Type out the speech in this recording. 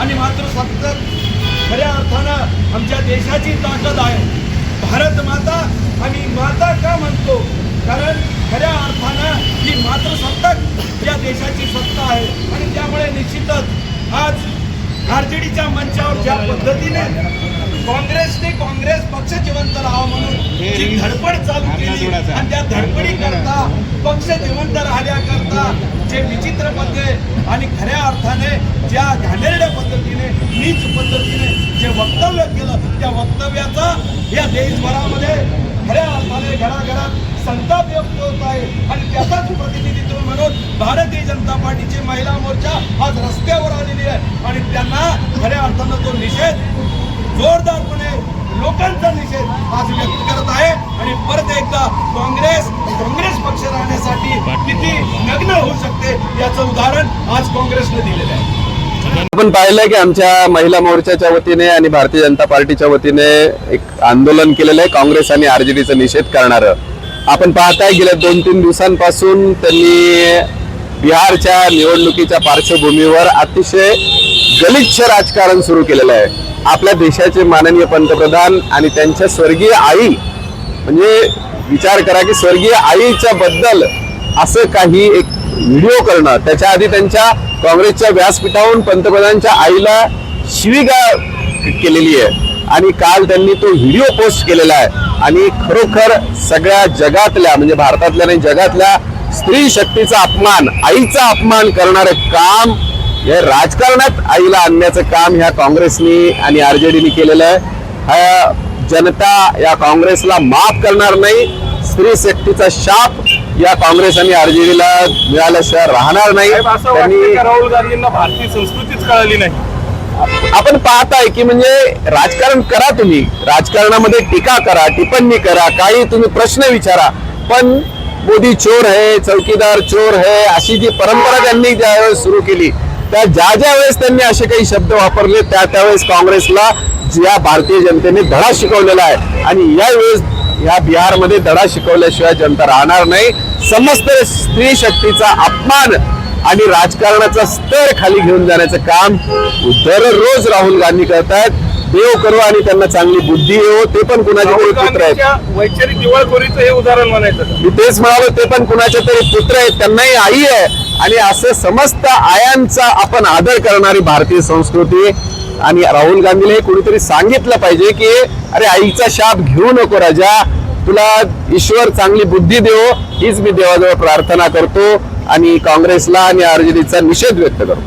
आणि मात्र सत्तर खऱ्या अर्थानं आमच्या देशाची ताकद आहे. भारत माता आम्ही माता का म्हणतो? कारण खऱ्या अर्थानं ही मातृसत्ताक या देशाची सत्ता आहे. आणि त्यामुळे निश्चितच आज आरजेडीच्या मंचावर ज्या पद्धतीने काँग्रेसने काँग्रेस पक्ष जिवंत राहावा म्हणून जी धडपड चालू केली आणि त्या धडपडी करता पक्ष जिवंत राहण्याकरता जे विचित्र पद्धे आणि खऱ्या अर्थाने ज्या घाणेरड्या पद्धतीने नीच पद्धतीने जे वक्तव्य केलं त्या वक्तव्याचा या देशभरामध्ये खऱ्या अर्थाने घराघरात संताप व्यक्त होत आहे. आणि त्याचाच प्रतिनिधित्व म्हणून भारतीय जनता पार्टीची महिला मोर्चा आज रस्त्यावर आलेली आहे. आणि त्यांना खऱ्या अर्थानं तो निषेध जोरदारपणे लोकांचा निषेध आज व्यक्त करत आहे. आणि परत एकदा काँग्रेस काँग्रेस पक्ष राहण्यासाठी किती नग्न होऊ शकते याचं उदाहरण आज काँग्रेसने दिलेलं आहे. आपण पाहिलं की आमच्या महिला मोर्चाच्या वतीने आणि भारतीय जनता पार्टीच्या वतीने एक आंदोलन केलेलं आहे. काँग्रेस आणि आरजेडीचा निषेध करणारं. आपण पाहताय गेल्या दोन तीन दिवसांपासून त्यांनी बिहारच्या निवडणुकीच्या पार्श्वभूमीवर अतिशय गलिच्छ राजकारण सुरू केलेलं आहे. आपल्या देशाचे माननीय पंतप्रधान आणि त्यांच्या स्वर्गीय आई म्हणजे विचार करा की स्वर्गीय आईच्या बद्दल असं काही एक व्हिडिओ करणं. त्याच्या आधी त्यांच्या काँग्रेसच्या व्यासपीठाहून पंतप्रधानांच्या आईला शिवीगा केलेली आहे. आणि काल त्यांनी तो व्हिडिओ पोस्ट केलेला आहे. आणि खरोखर सगळ्या जगातल्या म्हणजे भारतातल्या नाही जगातल्या स्त्री शक्तीचा अपमान आईचा अपमान करणारं काम हे राजकारणात आईला आणण्याचं काम ह्या काँग्रेसनी आणि आर जे डीने केलेलं आहे. जनता या काँग्रेसला माफ करणार नाही. स्त्री शक्तीचा शाप या काँग्रेस आणि आरजेडीला मिळाल्याशिवाय राहणार नाही. त्यांनी राहुल गांधींना भारतीय संस्कृतीच कळली नाही? आपण पाहताय की म्हणजे राजकारण करा तुम्ही. राजकारणामध्ये टीका करा टिप्पणी करा काही तुम्ही प्रश्न विचारा. पण मोदी चोर है चौकीदार चोर है अशी जी परंपरा त्यांनी ज्यावेळेस सुरू केली त्या ज्या ज्या वेळेस त्यांनी असे काही शब्द वापरले त्या त्यावेळेस काँग्रेसला या भारतीय जनतेने धडा शिकवलेला आहे. आणि यावेळेस या बिहारमध्ये धडा शिकवल्याशिवाय जनता राहणार नाही. समस्त स्त्री शक्तीचा अपमान आणि राजकारणाचा स्तर खाली घेऊन जाण्याचं काम दररोज राहुल गांधी करतायत. देव करो आणि त्यांना चांगली बुद्धी येऊ ते पण कुणाचे तरी पुत्र आहेत. वैचारिक दिवाळखोरीचं हे उदाहरण म्हणायचं? मी तेच म्हणालो ते पण कुणाचे तरी पुत्र आहेत त्यांनाही आई आहे. आणि असं समस्त आयांचा आपण आदर करणारी भारतीय संस्कृती आणि राहुल गांधीला हे कुणीतरी सांगितलं पाहिजे की अरे आईचा शाप घेऊ नको राजा तुला ईश्वर चांगली बुद्धी देव हीच मी देवाजवळ प्रार्थना करतो आणि काँग्रेसला आणि आरजेडीचा निषेध व्यक्त करतो.